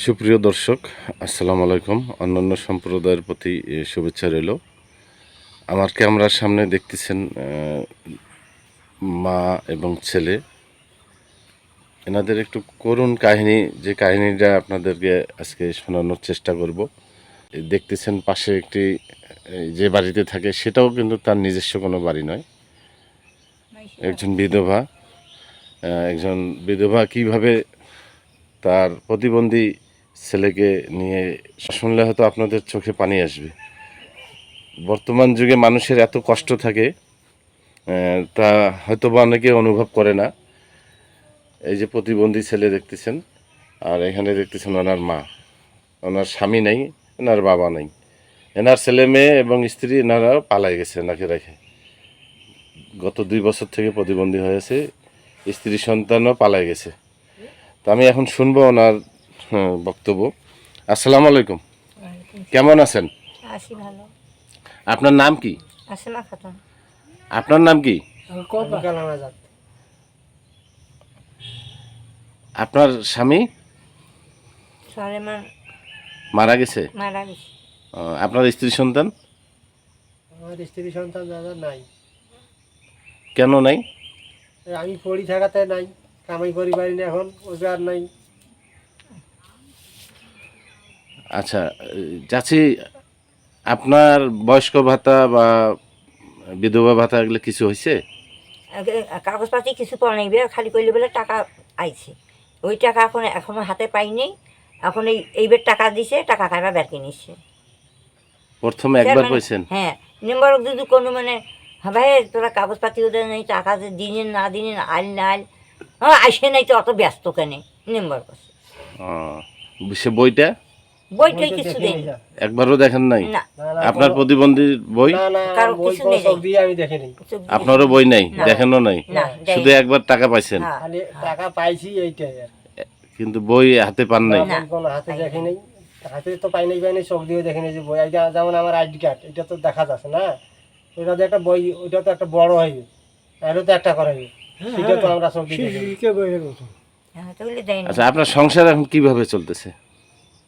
সুপ্রিয় দর্শক, আসসালামু আলাইকুম। অন্যান্য সম্প্রদায়ের প্রতি শুভেচ্ছা রইল। আমার ক্যামেরার সামনে দেখতেছেন মা এবং ছেলে। এনাদের একটু করুণ কাহিনী, যে কাহিনীটা আপনাদেরকে আজকে শোনানোর চেষ্টা করব। দেখতেছেন পাশে একটি যে বাড়িতে থাকে, সেটাও কিন্তু তার নিজস্ব কোনো বাড়ি নয়। একজন বিধবা একজন বিধবা কীভাবে তার প্রতিবন্ধী ছেলেকে নিয়ে শুনলে হয়তো আপনাদের চোখে পানি আসবে। বর্তমান যুগে মানুষের এত কষ্ট থাকে তা হয়তো বা অনেকে অনুভব করে না। এই যে প্রতিবন্ধী ছেলে দেখতেছেন, আর এখানে দেখতেছেন ওনার মা। ওনার স্বামী নেই, ওনার বাবা নেই। এনার ছেলে মেয়ে এবং স্ত্রী এনারা পালাই গেছে নাকি রেখে। গত দুই বছর থেকে প্রতিবন্ধী হয়েছে, স্ত্রী সন্তানও পালাই গেছে। তা আমি এখন শুনব ওনার বক্তব্য। আসসালামু আলাইকুম। কেমন আছেন? ভালো। আপনার নাম কি? আপনার নাম কি? আপনার স্বামী? মারা গেছে? মারা গেছে। আহ, আপনার স্ত্রী সন্তান? আমার স্ত্রী সন্তান দাদা নাই। কেন নাই? আমি পড়ি থাকাতে নাই কামাই করি পারি না এখন রোজগার নাই। আচ্ছা চাচি আপনার বয়স্ক ভাতা বা বিধবা ভাতা এগুলো কিছু হয়েছে? কাগজপাতি কিছু পাওয়া নেই বের খালি করলে বলে টাকা আইছে। ওই টাকা এখন এখনও হাতে পাইনি। এখন এই এইবার টাকা দিছে টাকা খাইবা বের কিনে নিচ্ছে প্রথমে একবার পাইছেন হ্যাঁ নেম্বার যদি কোনো মানে হ্যাঁ ভাই তোরা কাগজপাতি ওদের নেই টাকা যে দিনে না দিনে আইল না আইল হ্যাঁ আইসে নাই তো অত ব্যস্ত কেনে? নেম্বার কাছে সে বইটা? বইটাই কিছু দেয় একবারও দেখেন নাই? আপনার প্রতিবন্ধীর বই? না না কারও বই কিছু কোনো নেই। দিয়ে আমি দেখিনি আপনারও বই নাই? না। দেখানো নাই? শুধু একবার টাকা পাইছেন? হ্যাঁ। টাকা পাইছি এইটাই কিন্তু বই হাতে পান নাই? কোনো হাতে দেখি নাই। হাতে তো পাই নাই পাই নাই চোখ দিয়ে দেখি নাই যে বই যেমন আমার আইডি কার্ড এটা তো দেখা যাচ্ছে না? ওটা তো একটা বই ওইটা তো একটা বড় হইবে এরও তো একটা করা হইবে সেটা তো আমরা চোখ দিয়ে দেখি হ্যাঁ আচ্ছা আপনার সংসার এখন কীভাবে চলতেছে?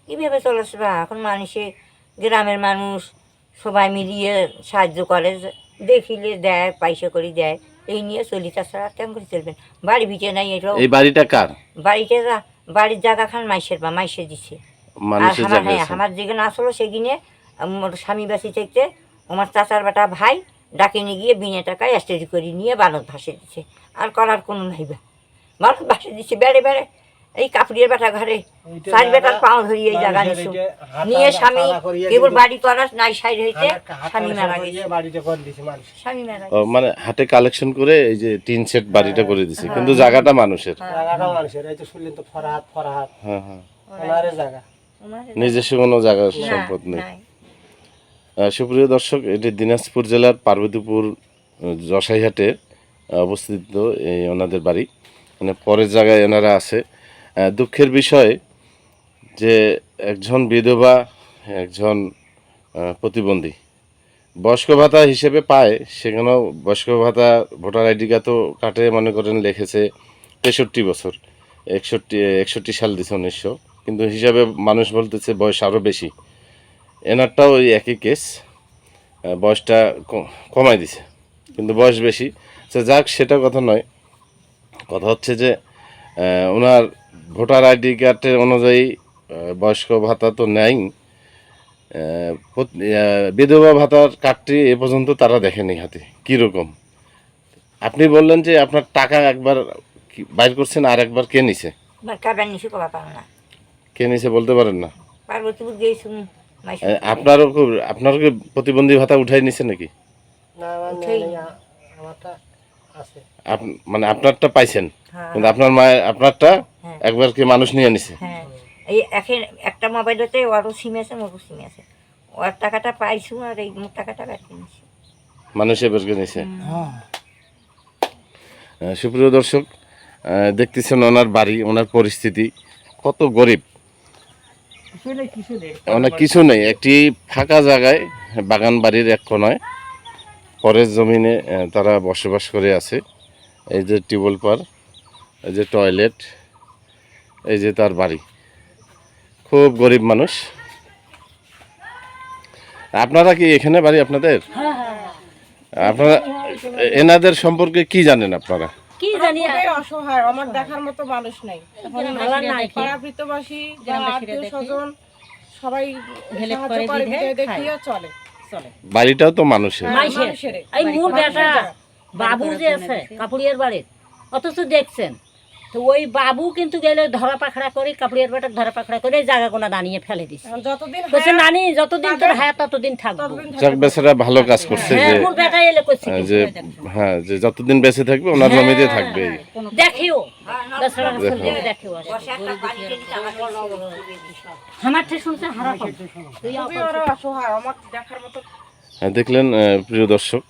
কীভাবে চলেছে বা এখন মানুষে গ্রামের মানুষ সবাই মিলিয়ে সাহায্য করে দেখিলে দেয় পয়সা করে দেয়। এই নিয়ে চলি তাছাড়া কেমন করে চলবেন বাড়ি ভিটে নাই এটাও এই বাড়িটা কার? বাড়িতে বাড়ির জায়গা খান মাইসের বা মাইসে দিছে। আমার হ্যাঁ আমার যেখানে আসলো সেখানে স্বামী বাসি থাকতে আমার চাচার বেটা ভাই ডাকে নিয়ে গিয়ে বিনে টাকায় স্টেজি করে নিয়ে বানত ভাসে দিচ্ছে আর করার কোনো নাই বা। বানত ভাসে দিচ্ছে বেড়ে বেড়ে। এই কাপড়ের বেটা ঘরে। সাইড বেটার জায়গা পাও ধরিয়ে এই জায়গা নিছো। নিয়ে স্বামী কেবল বাড়ি করার নাই সাইড হইতে হাতা- হাতা স্বামী মারা গেছে। বাড়িতে করে দিছে মানুষ। স্বামী মারা ও, মানে হাটে কালেকশন করে এই যে তিন সেট বাড়িটা করে দিছে কিন্তু জায়গাটা মানুষের। জায়গাটা মানুষের। এই তো শুনলেন তো ফরাহাত ফরাহাত হ্যাঁ হ্যাঁ। ওনারে জায়গা। নিজস্ব কোনো জায়গার সম্পদ নেই। সুপ্রিয় দর্শক এটি দিনাজপুর জেলার পার্বতীপুর জসাইহাটে অবস্থিত এই ওনাদের বাড়ি। মানে পরের জায়গায় এনারা আছে। দুঃখের বিষয় যে একজন বিধবা, একজন প্রতিবন্ধী বয়স্ক ভাতা হিসেবে পায়, সেখানেও বয়স্ক ভাতা, ভোটার আইডি তো কাটে, মনে করেন লিখেছে তেষট্টি বছর, একষট্টি একষট্টি সাল দিছে উনিশশো, কিন্তু হিসাবে মানুষ বলতেছে বয়স আরও বেশি। এনারটাও ওই একই কেস বয়সটা কমাই দিছে, কিন্তু বয়স বেশি। যাক, সেটা কথা নয়। কথা হচ্ছে যে ওনার ভোটার আইডি কার্ডের অনুযায়ী বয়স্ক ভাতা তো নেয় বিধবা ভাতার কার্ডটি এ পর্যন্ত তারা দেখেনি হাতে। কীরকম? আপনি বললেন যে আপনার টাকা একবার বাইর করছেন আর একবার কে নিছে? কে নিছে বলতে পারেন না? আপনারও খুব- আপনারও কি প্রতিবন্ধী ভাতা উঠাই নিছে নাকি? মানে আপনারটা পাইছেন। হ্যাঁ। কিন্তু আপনার মায়ের আপনারটা। একবার কি মানুষ নিয়ে নিছে? হ্যাঁ। এই এখন একটা মোবাইলতে ওরও সিম আছে মোরও সিম আছে। ওর টাকাটা পাইছু আর এই মোর টাকাটা বের কিনেছি মানুষ এবার নিছে? আহ, সুপ্রিয় দর্শক দেখতেছেন ওনার বাড়ি ওনার পরিস্থিতি। কত গরিব। অনেক কিছু নেই। একটি ফাঁকা জায়গায় বাগান বাড়ির এক কোনায়। পরের জমিনে তারা বসবাস করে আছে। এই যে টিউবওয়েল পার এই যে টয়লেট এই যে তার বাড়ি। খুব গরিব মানুষ। আপনারা কি এখানে বাড়ি আপনাদের? আপনারা এনাদের সম্পর্কে কি জানেন আপনারা? কি জানি অসহায় আমার দেখার মতো মানুষ নাই। ভালো নাই কি? পাড়া প্রতিবেশী স্বজন সবাই হেল্প সাহায্য করে করে দিলে বিদায় খায়। দেখিয়ে চলে। চলে। বাড়িটাও তো মানুষের। হ্যাঁ, মাইসের। মানুষের। এই মোর বাড়ি বেটা বাবু যে আছে কাপড়িয়ার বাড়ির। অথচ দেখছেন তো ওই বাবু কিন্তু গেলে ধরা পাখড়া করে কাপড়িয়ার বেটা ধরা পাখড়া করে জায়গা কোনা দাঁড়িয়ে ফেলে যতদিন বলছে নানি যতদিন তোর হায়াত ততদিন থাকব। ততদিন যাক থাকবে। বেচারা ভালো কাজ করছে হ্যাঁ যে মোর বেটা এলে করছি যে হ্যাঁ যে যতদিন বেঁচে থাকবে ওনার জমিতে থাকবে। দেখিও। বেচারা দেখিও। বসে একটা পানি খেয়ে দিতে আমাকে আমার ঠিক শুনছে হারা কম। তুই খুবই ওরা অসহায় আমার দেখার মতো হ্যাঁ, দেখলেন প্রিয় দর্শক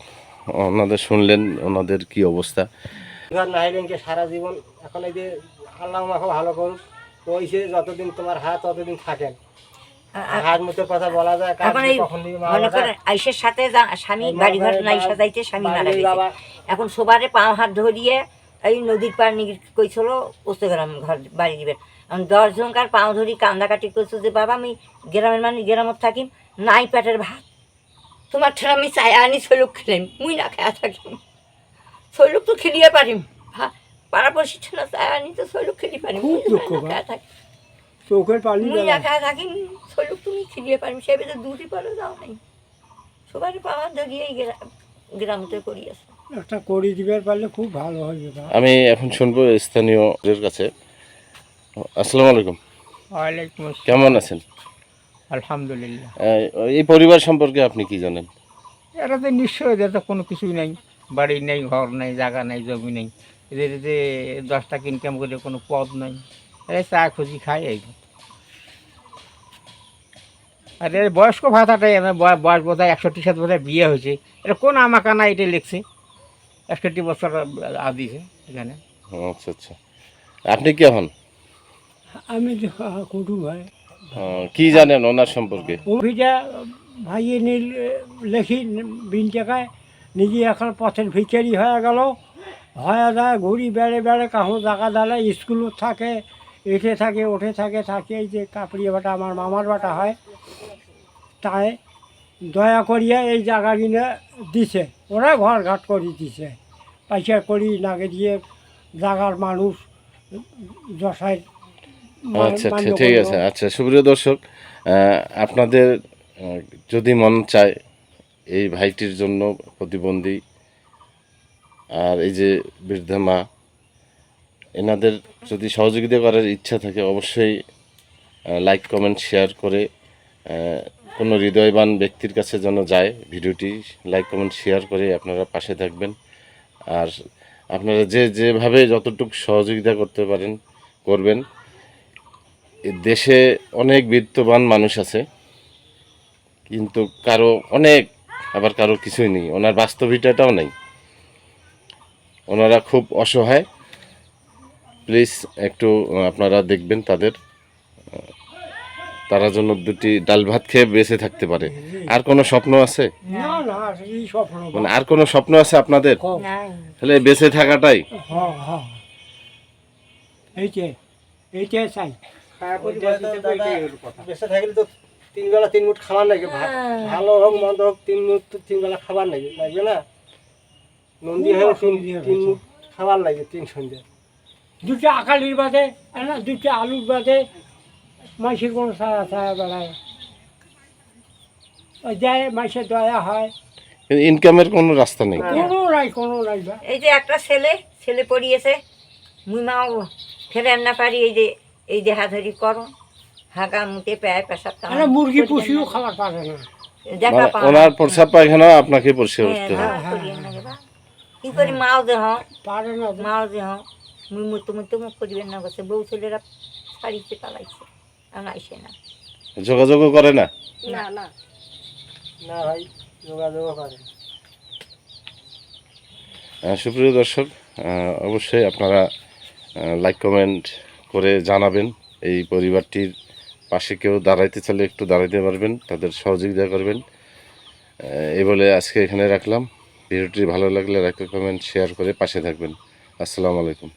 ওনাদের শুনলেন ওনাদের কি অবস্থা। এবার নাহিলেনকে সারা জীবন এখন এই যে আল্লাহ আমাকে ভালো করুক ওই সে যতদিন তোমার হাত ততদিন থাকেন। হাত মুখের কথা বলা যায় এখন যে এই কখন দিবে মা বাবা। করেন আইসের সাথে স্বামী বাড়ি ঘর নাই সাজাইতে স্বামী মারা গেছে। এখন সবারে পাও হাত ধরিয়ে এই নদীর পার নিয়ে কইছিল পোস্তে গ্রাম ঘর বাড়ি দিবেন দশ জনকার পাও ধরি কান্দাকাটি করছ যে বাবা আমি গ্রামের মানে গ্রামত থাকিম নাই পেটের ভাত। তোমার ঠেলা আমি চাই আনি শৈলক খেলাম মুই না খায়া থাকিম শৈলক তো খেলিয়ে পারিম। হ্যাঁ পাড়াপড়শি ঠেলা চাই আনি তো শৈলক খেলি থাকি চোখের পানি মুই না থাকিম শৈলক তুমি খেলিয়ে পারিম। সে বেঁধে দূরে পারো যাও নাই। সবাই পাওয়া ধরিয়ে গ্রামতে করিয়াছে। একটা করে দিবার পারলে খুব ভালো হবে বা আমি এখন শুনব স্থানীয়দের কাছে। আসসালামু আলাইকুম। ওয়ালাইকুম আসসালাম। কেমন আছেন? আলহামদুলিল্লাহ। এই পরিবার সম্পর্কে আপনি কি জানেন? এরা তো নিশ্চয় এদের তো কোনো কিছুই নেই। বাড়ি নেই ঘর নেই জায়গা নেই জমি নেই। এদের যে দশ টাকা ইনকাম করে কোনো পদ নেই। এরা চা খুঁজি খায় এই। আর এর বয়স্ক ভাতাটাই আমার বয়- বয়স বোধ হয় একষট্টি সাত বোধ বিয়ে হয়েছে। এটা কোন আমাকানা এটা লিখছে। একষট্টি বছর আদিছে এখানে। আচ্ছা আচ্ছা। আপনি কেমন আমি কুটু ভাই। কি জানেন ওনার সম্পর্কে? ভাইয়ে নীল লেখি বিন টাকায় নিজে এখন পথের ভিখারি হয়ে গেল। হয়ে যায় ঘুরি বেড়ে বেড়ে কাহো জায়গা দাঁড়ায় স্কুলত থাকে এঠে থাকে ওঠে থাকে থাকে। এই যে কাপড়িয়া বাটা আমার মামার বাটা হয় তাই দয়া করিয়া এই জায়গা কিনে দিছে। ওরা ঘর ঘাট করে দিছে। পয়সা করি নাগে দিয়ে জাগার মানুষ যশায় আচ্ছা আচ্ছা ঠিক আছে। আচ্ছা সুপ্রিয় দর্শক আপনাদের যদি মন চায় এই ভাইটির জন্য প্রতিবন্ধী। আর এই যে বৃদ্ধা মা, এনাদের যদি সহযোগিতা করার ইচ্ছা থাকে, অবশ্যই লাইক কমেন্ট শেয়ার করে কোনো হৃদয়বান ব্যক্তির কাছে যেন যায় ভিডিওটি লাইক কমেন্ট শেয়ার করে আপনারা পাশে থাকবেন। আর আপনারা যে যেভাবে যতটুকু সহযোগিতা করতে পারেন, করবেন। দেশে অনেক বিত্তবান মানুষ আছে, কিন্তু কারও অনেক আবার কারও কিছুই নেই। ওনার বাস্তবিকতাটাও নেই। ওনারা খুব অসহায়। প্লিজ একটু আপনারা দেখবেন তাদের তারা জন্য দুটি ডাল ভাত খেয়ে বেঁচে থাকতে পারে। আর কোনো স্বপ্ন আছে? না না এই স্বপ্ন মানে আর কোনো স্বপ্ন আছে আপনাদের? তাহলে বেঁচে থাকাটাই। হ্যাঁ হ্যাঁ। এইটাই এইটাই চাই। বেঁচে থাকলে তো তিন বেলা তিন মুঠ খাবার লাগে ভালো হোক মন্দ হোক তিন মুঠ তো তিন বেলা খাবার লাগে লাগবে না? নন্দী হয়ে তিন তিন মুঠ। খাবার লাগে তিন সন্ধ্যে। দুটো আকালির বাদে না দুটো আলুর বাদে মাসে কোনো ছায়া ছায়া বেড়ায়। ওই যায় মাসে দয়া হয়। ইনকামের কোনো রাস্তা নেই। কোনো নাই কোনো নাই এই যে একটা ছেলে ছেলে পড়িয়েছে। মুই মাও ফেরে না পারি এই যে এই যে হাত-ধরি করো। হাগা মুতে পায় পেশাব। আমরা মুরগি পুষিও খাবার পারে না। দেখা মানে ওনার প্রস্রাব পায়খানা আপনাকে পরিষ্কার করতে হবে। হ্যাঁ, করিয়ে না রে বা। কি করি মাও দে হ্যাঁ পারে না মাও হ্যাঁ মুই মুতো মুতো মুখ করিবেন না গেছে। বউ ছেলেরা ছাড়িতে পালাইছে। আর আইসে না। যোগাযোগও করে না? না। না না। ভাই যোগাযোগ করে। সুপ্রিয় দর্শক অবশ্যই আপনারা লাইক কমেন্ট করে জানাবেন এই পরিবারটির পাশে কেউ দাঁড়াইতে চাইলে একটু দাঁড়াইতে পারবেন, তাদের সহযোগিতা করবেন। এই বলে আজকে এখানে রাখলাম। ভিডিওটি ভালো লাগলে লাইক কমেন্ট শেয়ার করে পাশে থাকবেন। আসসালামু আলাইকুম।